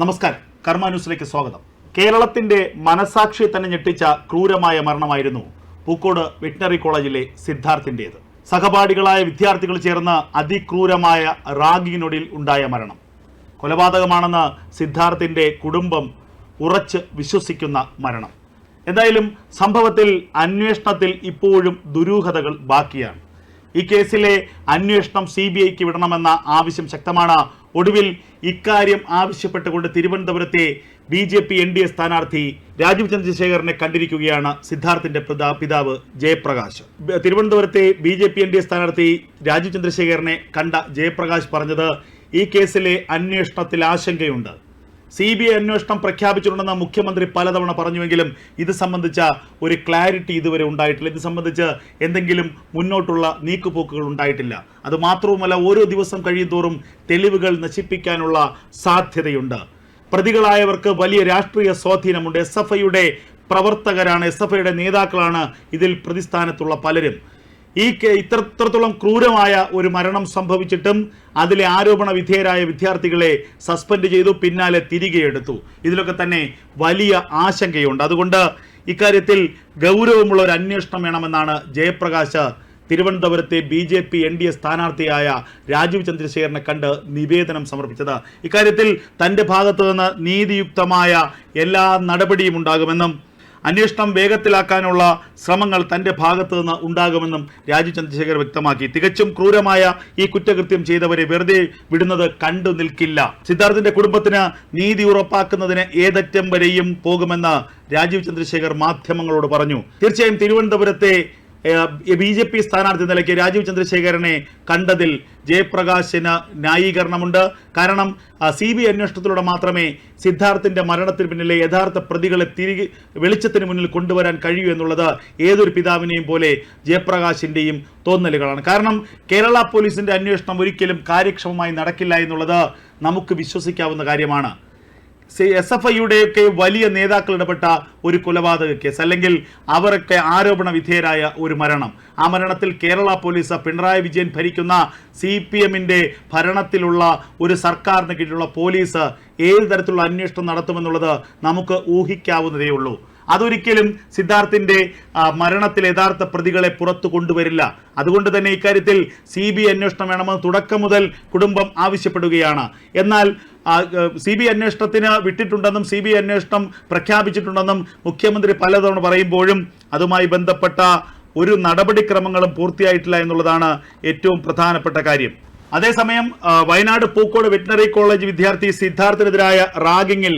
നമസ്കാരം. കർമ്മ ന്യൂസിലേക്ക് സ്വാഗതം. കേരളത്തിന്റെ മനസാക്ഷി തന്നെ ഞെട്ടിച്ച ക്രൂരമായ മരണമായിരുന്നു പൂക്കോട് വെറ്റിനറി കോളേജിലെ സിദ്ധാർത്ഥിന്റേത്. സഹപാഠികളായ വിദ്യാർത്ഥികൾ ചേർന്ന് അതിക്രൂരമായ റാഗിങ്ങിനൊടിയിൽ ഉണ്ടായ മരണം. കൊലപാതകമാണെന്ന് സിദ്ധാർത്ഥിന്റെ കുടുംബം ഉറച്ച് വിശ്വസിക്കുന്ന മരണം. എന്തായാലും സംഭവത്തിൽ അന്വേഷണത്തിൽ ഇപ്പോഴും ദുരൂഹതകൾ ബാക്കിയാണ്. ഈ കേസിലെ അന്വേഷണം സി ബി ഐക്ക് വിടണമെന്ന ആവശ്യം ശക്തമാണ് ഒടുവിൽ ഇക്കാര്യം ആവശ്യപ്പെട്ടുകൊണ്ട് തിരുവനന്തപുരത്തെ B J P N D A സ്ഥാനാർത്ഥി രാജീവ് ചന്ദ്രശേഖരനെ കണ്ടിരിക്കുകയാണ് സിദ്ധാർത്ഥിന്റെ പിതാ- പിതാവ് ജയപ്രകാശ്. തിരുവനന്തപുരത്തെ B J P N D A സ്ഥാനാർത്ഥി രാജീവ് ചന്ദ്രശേഖരനെ കണ്ട ജയപ്രകാശ് പറഞ്ഞത് ഈ കേസിലെ അന്വേഷണത്തിൽ ആശങ്കയുണ്ട്. സി ബി ഐ അന്വേഷണം പ്രഖ്യാപിച്ചിട്ടുണ്ടെന്ന് മുഖ്യമന്ത്രി പലതവണ പറഞ്ഞുവെങ്കിലും ഇത് സംബന്ധിച്ച ഒരു ക്ലാരിറ്റി ഇതുവരെ ഉണ്ടായിട്ടില്ല. ഇത് സംബന്ധിച്ച് എന്തെങ്കിലും മുന്നോട്ടുള്ള നീക്കുപോക്കുകൾ ഉണ്ടായിട്ടില്ല. അത് മാത്രവുമല്ല ഓരോ ദിവസം കഴിയുന്തോറും തെളിവുകൾ നശിപ്പിക്കാനുള്ള സാധ്യതയുണ്ട്. പ്രതികളായവർക്ക് വലിയ രാഷ്ട്രീയ സ്വാധീനമുണ്ട്. എസ് എഫ് ഐയുടെ പ്രവർത്തകരാണ് എസ് എഫ് ഐയുടെ നേതാക്കളാണ് ഇതിൽ പ്രതിസ്ഥാനത്തുള്ള പലരും. ഈ ഇത്രത്തോളം ക്രൂരമായ ഒരു മരണം സംഭവിച്ചിട്ടും അതിലെ ആരോപണ വിധേയരായ വിദ്യാർത്ഥികളെ സസ്പെൻഡ് ചെയ്തു പിന്നാലെ തിരികെ എടുത്തു. ഇതിലൊക്കെ തന്നെ വലിയ ആശങ്കയുണ്ട്. അതുകൊണ്ട് ഇക്കാര്യത്തിൽ ഗൗരവമുള്ള ഒരു അന്വേഷണം വേണമെന്നാണ് ജയപ്രകാശ് തിരുവനന്തപുരത്തെ B J P N D A സ്ഥാനാർത്ഥിയായ Rajeev ചന്ദ്രശേഖരനെ കണ്ട് നിവേദനം സമർപ്പിച്ചത്. ഇക്കാര്യത്തിൽ തന്റെ ഭാഗത്തു നിന്ന് നീതിയുക്തമായ എല്ലാ നടപടിയും ഉണ്ടാകുമെന്നും അന്വേഷണം വേഗത്തിലാക്കാനുള്ള ശ്രമങ്ങൾ തന്റെ ഭാഗത്തു നിന്ന് ഉണ്ടാകുമെന്നും രാജീവ് ചന്ദ്രശേഖർ വ്യക്തമാക്കി. തികച്ചും ക്രൂരമായ ഈ കുറ്റകൃത്യം ചെയ്തവരെ വെറുതെ വിടുന്നത് കണ്ടു നിൽക്കില്ല. സിദ്ധാർത്ഥിന്റെ കുടുംബത്തിന് നീതി ഉറപ്പാക്കുന്നതിന് ഏതറ്റം വരെയും പോകുമെന്ന് രാജീവ് ചന്ദ്രശേഖർ മാധ്യമങ്ങളോട് പറഞ്ഞു. തീർച്ചയായും തിരുവനന്തപുരത്തെ ബി ജെ പി സ്ഥാനാർത്ഥി നിലയ്ക്ക് രാജീവ് ചന്ദ്രശേഖരനെ കണ്ടതിൽ ജയപ്രകാശിന് ന്യായീകരണമുണ്ട്. കാരണം സി ബി അന്വേഷണത്തിലൂടെ മാത്രമേ സിദ്ധാർത്ഥിന്റെ മരണത്തിന് പിന്നിലെ യഥാർത്ഥ പ്രതികളെ തിരികെ വെളിച്ചത്തിന് മുന്നിൽ കൊണ്ടുവരാൻ കഴിയൂ എന്നുള്ളത് ഏതൊരു പിതാവിനെയും പോലെ ജയപ്രകാശിന്റെയും തോന്നലുകളാണ്. കാരണം കേരള പോലീസിന്റെ അന്വേഷണം ഒരിക്കലും കാര്യക്ഷമമായി നടക്കില്ല എന്നുള്ളത് നമുക്ക് വിശ്വസിക്കാവുന്ന കാര്യമാണ്. എസ് എഫ് ഐയുടെയൊക്കെ വലിയ നേതാക്കൾ ഇടപെട്ട ഒരു കൊലപാതക കേസ് അല്ലെങ്കിൽ അവരൊക്കെ ആരോപണ വിധേയരായ ഒരു മരണം. ആ മരണത്തിൽ കേരള പോലീസ് പിണറായി വിജയൻ ഭരിക്കുന്ന സി പി എമ്മിന്റെ ഭരണത്തിലുള്ള ഒരു സർക്കാരിന് കീഴിലുള്ള പോലീസ് ഏത് തരത്തിലുള്ള അന്വേഷണം നടത്തുമെന്നുള്ളത് നമുക്ക് ഊഹിക്കാവുന്നതേ ഉള്ളൂ അതൊരിക്കലും സിദ്ധാർത്ഥിന്റെ മരണത്തിൽ യഥാർത്ഥ പ്രതികളെ പുറത്തു കൊണ്ടുവരില്ല. അതുകൊണ്ട് തന്നെ ഇക്കാര്യത്തിൽ സി ബി അന്വേഷണം വേണമെന്ന് തുടക്കം മുതൽ കുടുംബം ആവശ്യപ്പെടുകയാണ്. എന്നാൽ സി ബി അന്വേഷണത്തിന് വിട്ടിട്ടുണ്ടെന്നും സി ബി അന്വേഷണം പ്രഖ്യാപിച്ചിട്ടുണ്ടെന്നും മുഖ്യമന്ത്രി പലതവണ പറയുമ്പോഴും അതുമായി ബന്ധപ്പെട്ട ഒരു നടപടിക്രമങ്ങളും പൂർത്തിയായിട്ടില്ല എന്നുള്ളതാണ് ഏറ്റവും പ്രധാനപ്പെട്ട കാര്യം. അതേസമയം വയനാട് പൂക്കോട് വെറ്റിനറി കോളേജ് വിദ്യാർത്ഥി സിദ്ധാർത്ഥിനെതിരായ റാഗിങ്ങിൽ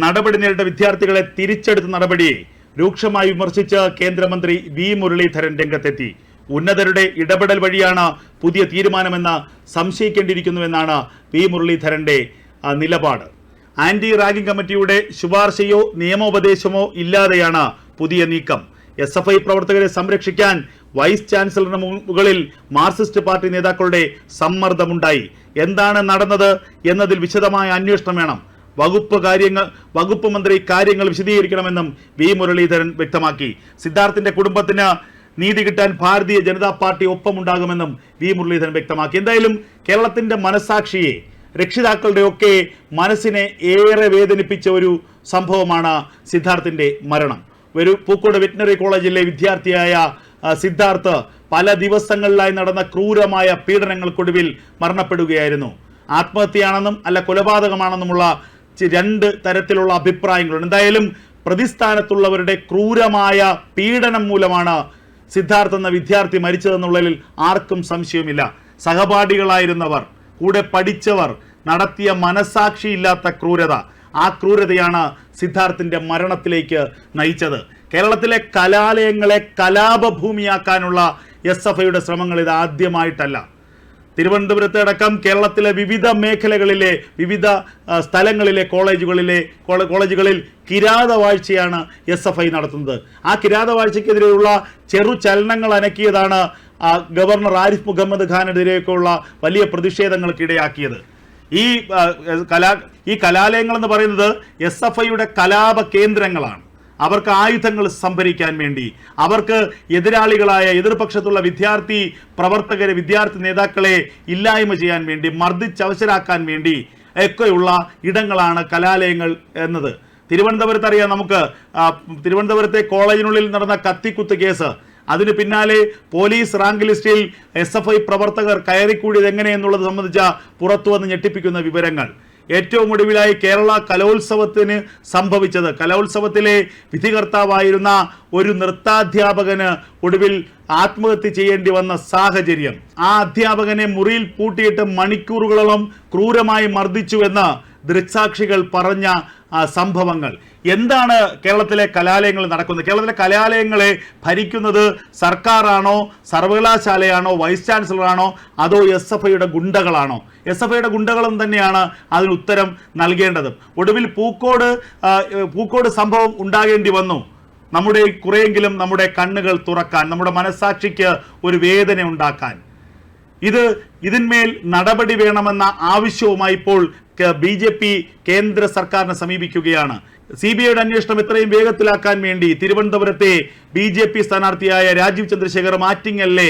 നടപടി നേരിട്ട വിദ്യാർത്ഥികളെ തിരിച്ചെടുത്ത നടപടിയെ രൂക്ഷമായി വിമർശിച്ച് കേന്ദ്രമന്ത്രി വി മുരളീധരൻ രംഗത്തെത്തി. ഉന്നതരുടെ ഇടപെടൽ വഴിയാണ് പുതിയ തീരുമാനമെന്ന് സംശയിക്കേണ്ടിയിരിക്കുന്നുവെന്നാണ് വി മുരളീധരന്റെ നിലപാട്. ആന്റി റാഗിംഗ് കമ്മിറ്റിയുടെ ശുപാർശയോ നിയമോപദേശമോ ഇല്ലാതെയാണ് പുതിയ നീക്കം. എസ് എഫ് ഐ പ്രവർത്തകരെ സംരക്ഷിക്കാൻ വൈസ് ചാൻസലറിന് മുകളിൽ മാർക്സിസ്റ്റ് പാർട്ടി നേതാക്കളുടെ സമ്മർദ്ദമുണ്ടായി. എന്താണ് നടന്നത് എന്നതിൽ വിശദമായ അന്വേഷണം വേണം. വകുപ്പ് കാര്യങ്ങൾ വകുപ്പ് മന്ത്രി കാര്യങ്ങൾ വിശദീകരിക്കണമെന്നും വി മുരളീധരൻ വ്യക്തമാക്കി. സിദ്ധാർത്ഥിന്റെ കുടുംബത്തിന് നീതി കിട്ടാൻ ഭാരതീയ ജനതാ പാർട്ടി ഒപ്പമുണ്ടാകുമെന്നും വി മുരളീധരൻ വ്യക്തമാക്കി. എന്തായാലും കേരളത്തിന്റെ മനസാക്ഷിയെ രക്ഷിതാക്കളുടെ ഒക്കെ മനസ്സിനെ ഏറെ വേദനിപ്പിച്ച ഒരു സംഭവമാണ് സിദ്ധാർത്ഥിന്റെ മരണം. ഒരു പൂക്കോട് വെറ്റിനറി കോളേജിലെ വിദ്യാർത്ഥിയായ സിദ്ധാർത്ഥ് പല ദിവസങ്ങളിലായി നടന്ന ക്രൂരമായ പീഡനങ്ങൾക്കൊടുവിൽ മരണപ്പെടുകയായിരുന്നു. ആത്മഹത്യയാണെന്നും അല്ല കൊലപാതകമാണെന്നുമുള്ള രണ്ട് തരത്തിലുള്ള അഭിപ്രായങ്ങളുണ്ട്. എന്തായാലും പ്രതിസ്ഥാനത്തുള്ളവരുടെ ക്രൂരമായ പീഡനം മൂലമാണ് സിദ്ധാർത്ഥ് എന്ന വിദ്യാർത്ഥി മരിച്ചതെന്നുള്ളതിൽ ആർക്കും സംശയമില്ല സഹപാഠികളായിരുന്നവർ കൂടെ പഠിച്ചവർ നടത്തിയ മനസാക്ഷിയില്ലാത്ത ക്രൂരത. ആ ക്രൂരതയാണ് സിദ്ധാർത്ഥിന്റെ മരണത്തിലേക്ക് നയിച്ചത്. കേരളത്തിലെ കലാലയങ്ങളെ കലാപഭൂമിയാക്കാനുള്ള എസ് എഫ് ഐയുടെ ശ്രമങ്ങൾ ഇത് ആദ്യമായിട്ടല്ല. തിരുവനന്തപുരത്ത് അടക്കം കേരളത്തിലെ വിവിധ മേഖലകളിലെ വിവിധ സ്ഥലങ്ങളിലെ കോളേജുകളിലെ കോളേജുകളിൽ കിരാതവാഴ്ചയാണ് എസ് എഫ് ഐ നടത്തുന്നത്. ആ കിരാതവാഴ്ചയ്ക്കെതിരെയുള്ള ചെറു ചലനങ്ങൾ അനക്കിയതാണ് ഗവർണർ ആരിഫ് മുഹമ്മദ് ഖാനെതിരെയൊക്കെയുള്ള വലിയ പ്രതിഷേധങ്ങൾക്കിടയാക്കിയത് ഈ കലാ ഈ കലാലയങ്ങൾ എന്ന് പറയുന്നത് എസ് എഫ് ഐയുടെ കലാപ കേന്ദ്രങ്ങളാണ്. അവർക്ക് ആയുധങ്ങൾ സംഭരിക്കാൻ വേണ്ടി. അവർക്ക് എതിരാളികളായ എതിർപക്ഷത്തുള്ള വിദ്യാർത്ഥി പ്രവർത്തകരെ വിദ്യാർത്ഥി നേതാക്കളെ ഇല്ലായ്മ ചെയ്യാൻ വേണ്ടി മർദ്ദിച്ചവശരാക്കാൻ വേണ്ടി ഒക്കെയുള്ള ഇടങ്ങളാണ് കലാലയങ്ങൾ എന്നത്. തിരുവനന്തപുരത്ത് അറിയാം നമുക്ക് തിരുവനന്തപുരത്തെ കോളേജിനുള്ളിൽ നടന്ന കത്തിക്കുത്ത് കേസ്. അതിന് പിന്നാലെ പോലീസ് റാങ്ക് ലിസ്റ്റിൽ എസ് എഫ് ഐ പ്രവർത്തകർ കയറിക്കൂടിയത് എങ്ങനെയെന്നുള്ളത് സംബന്ധിച്ച പുറത്തുവന്ന് ഞെട്ടിപ്പിക്കുന്ന വിവരങ്ങൾ. ഏറ്റവും ഒടുവിലായി കേരള കലോത്സവത്തിന് സംഭവിച്ചത്. കലോത്സവത്തിലെ വിധികർത്താവായിരുന്ന ഒരു നൃത്താധ്യാപകന് ഒടുവിൽ ആത്മഹത്യ ചെയ്യേണ്ടി വന്ന സാഹചര്യം. ആ അധ്യാപകനെ മുറിയിൽ പൂട്ടിയിട്ട് മണിക്കൂറുകളോളം ക്രൂരമായി മർദ്ദിച്ചുവെന്ന് ദൃക്സാക്ഷികൾ പറഞ്ഞ സംഭവങ്ങൾ. എന്താണ് കേരളത്തിലെ കലാലയങ്ങളിൽ നടക്കുന്നത്? കേരളത്തിലെ കലാലയങ്ങളെ ഭരിക്കുന്നത് സർക്കാരാണോ സർവകലാശാലയാണോ വൈസ് ചാൻസലറാണോ അതോ എസ് എഫ് ഐയുടെ ഗുണ്ടകളാണോ? എസ് എഫ് ഐയുടെ ഗുണ്ടകളും തന്നെയാണ് അതിന് ഉത്തരം നൽകേണ്ടത്. ഒടുവിൽ പൂക്കോട് പൂക്കോട് സംഭവം ഉണ്ടാകേണ്ടി വന്നു. നമ്മുടെ കുറെയെങ്കിലും നമ്മുടെ കണ്ണുകൾ തുറക്കാൻ നമ്മുടെ മനസാക്ഷിക്ക് ഒരു വേദന ഉണ്ടാക്കാൻ ഇത് ഇതിന്മേൽ നടപടി വേണമെന്ന ആവശ്യവുമായി ഇപ്പോൾ ബി ജെ പി കേന്ദ്ര സർക്കാരിനെ സമീപിക്കുകയാണ്. സി ബി ഐയുടെ അന്വേഷണം ഇത്രയും വേഗത്തിലാക്കാൻ വേണ്ടി തിരുവനന്തപുരത്തെ ബി ജെ പി സ്ഥാനാർത്ഥിയായ രാജീവ് ചന്ദ്രശേഖർ മാറ്റിങ്ങലിലെ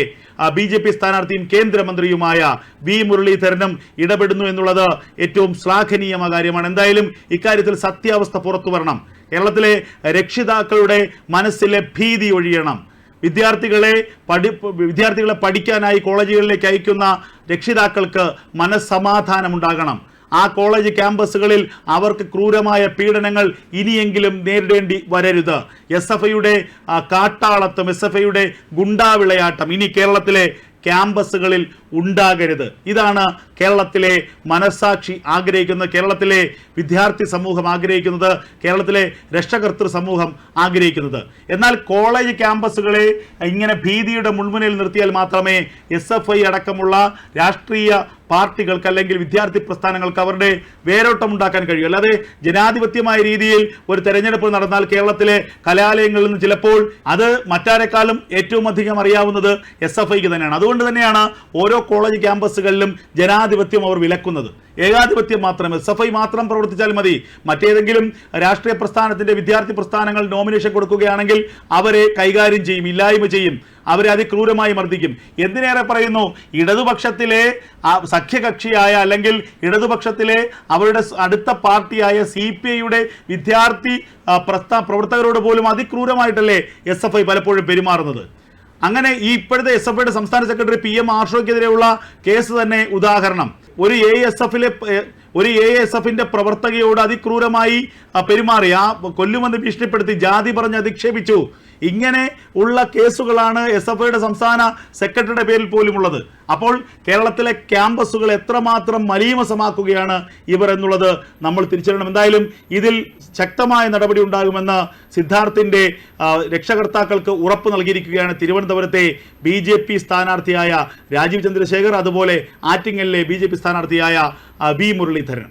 ബി ജെ പി സ്ഥാനാർത്ഥിയും കേന്ദ്രമന്ത്രിയുമായ വി മുരളീധരനും ഇടപെടുന്നു എന്നുള്ളത് ഏറ്റവും ശ്ലാഘനീയമായ കാര്യമാണ്. എന്തായാലും ഇക്കാര്യത്തിൽ സത്യാവസ്ഥ പുറത്തു വരണം. കേരളത്തിലെ രക്ഷിതാക്കളുടെ മനസ്സിലെ ഭീതി ഒഴിയണം. വിദ്യാർത്ഥികളെ പഠി വിദ്യാർത്ഥികളെ പഠിക്കാനായി കോളേജുകളിലേക്ക് അയക്കുന്ന രക്ഷിതാക്കൾക്ക് മനസ്സമാധാനം ഉണ്ടാകണം ആ കോളേജ് ക്യാമ്പസുകളിൽ അവർക്ക് ക്രൂരമായ പീഡനങ്ങൾ ഇനിയെങ്കിലും നേരിടേണ്ടി വരരുത്. എസ് എഫ് ഐയുടെ കാട്ടാളത്തും എസ് എഫ് ഐയുടെ ഗുണ്ടാവിളയാട്ടം ഇനി കേരളത്തിലെ ക്യാമ്പസുകളിൽ ഉണ്ടാകരുത്. ഇതാണ് കേരളത്തിലെ മനസാക്ഷി ആഗ്രഹിക്കുന്നത് കേരളത്തിലെ വിദ്യാർത്ഥി സമൂഹം ആഗ്രഹിക്കുന്നത് കേരളത്തിലെ രക്ഷകർത്തൃ സമൂഹം ആഗ്രഹിക്കുന്നത്. എന്നാൽ കോളേജ് ക്യാമ്പസുകളെ ഇങ്ങനെ ഭീതിയുടെ മുൾമുനയിൽ നിർത്തിയാൽ മാത്രമേ എസ് അടക്കമുള്ള രാഷ്ട്രീയ പാർട്ടികൾക്ക് അല്ലെങ്കിൽ വിദ്യാർത്ഥി പ്രസ്ഥാനങ്ങൾക്ക് അവരുടെ വേരോട്ടം ഉണ്ടാക്കാൻ കഴിയും. അല്ലാതെ ജനാധിപത്യമായ രീതിയിൽ ഒരു തെരഞ്ഞെടുപ്പ് നടന്നാൽ കേരളത്തിലെ കലാലയങ്ങളിൽ നിന്ന് ചിലപ്പോൾ അത് മറ്റാരെക്കാളും ഏറ്റവും അധികം അറിയാവുന്നത് എസ് എഫ് ഐക്ക് തന്നെയാണ്. അതുകൊണ്ട് തന്നെയാണ് ഓരോ കോളേജ് ക്യാമ്പസുകളിലും ജനാധിപത്യം അവർ വിലക്കുന്നത്. ഏകാധിപത്യം മാത്രം എസ് എഫ് ഐ മാത്രം പ്രവർത്തിച്ചാൽ മതി. മറ്റേതെങ്കിലും രാഷ്ട്രീയ പ്രസ്ഥാനത്തിന്റെ വിദ്യാർത്ഥി പ്രസ്ഥാനങ്ങൾ നോമിനേഷൻ കൊടുക്കുകയാണെങ്കിൽ അവരെ കൈകാര്യം ചെയ്യും ഇല്ലായ്മ ചെയ്യും. അവരെ അതിക്രൂരമായി മർദ്ദിക്കും. എന്തിനേറെ പറയുന്നു? ഇടതുപക്ഷത്തിലെ സഖ്യകക്ഷിയായ അല്ലെങ്കിൽ ഇടതുപക്ഷത്തിലെ അവരുടെ അടുത്ത പാർട്ടിയായ സി പി ഐയുടെ വിദ്യാർത്ഥി പ്രസ്ഥാന പ്രസ്ഥാ പ്രവർത്തകരോട് പോലും അതിക്രൂരമായിട്ടല്ലേ എസ് എഫ് ഐ പലപ്പോഴും പെരുമാറുന്നത്. അങ്ങനെ ഈ ഇപ്പോഴത്തെ എസ് എഫ് ഐയുടെ സംസ്ഥാന സെക്രട്ടറി പി എം ആർഷോയ്ക്കെതിരെയുള്ള കേസ് തന്നെ ഉദാഹരണം. ഒരു എ എസ് എഫിലെ ഒരു എ എസ് എഫിന്റെ പ്രവർത്തകയോട് അതിക്രൂരമായി പെരുമാറി. ആ കൊല്ലുമെന്ന് ഭീഷണിപ്പെടുത്തി ജാതി പറഞ്ഞ് അധിക്ഷേപിച്ചു. ഇങ്ങനെ ഉള്ള കേസുകളാണ് എസ് എഫ് ഐയുടെ സംസ്ഥാന സെക്രട്ടറിയുടെ പേരിൽ പോലും ഉള്ളത് അപ്പോൾ കേരളത്തിലെ ക്യാമ്പസുകൾ എത്രമാത്രം മലീമസമാക്കുകയാണ് ഇവർ എന്നുള്ളത് നമ്മൾ തിരിച്ചറിയണം. എന്തായാലും ഇതിൽ ശക്തമായ നടപടി ഉണ്ടാകുമെന്ന് സിദ്ധാർത്ഥിന്റെ രക്ഷകർത്താക്കൾക്ക് ഉറപ്പ് നൽകിയിരിക്കുകയാണ് തിരുവനന്തപുരത്തെ ബി ജെ പി സ്ഥാനാർത്ഥിയായ രാജീവ് ചന്ദ്രശേഖർ അതുപോലെ ആറ്റിങ്ങലിലെ ബി ജെ പി സ്ഥാനാർത്ഥിയായ ബി മുരളീധരൻ.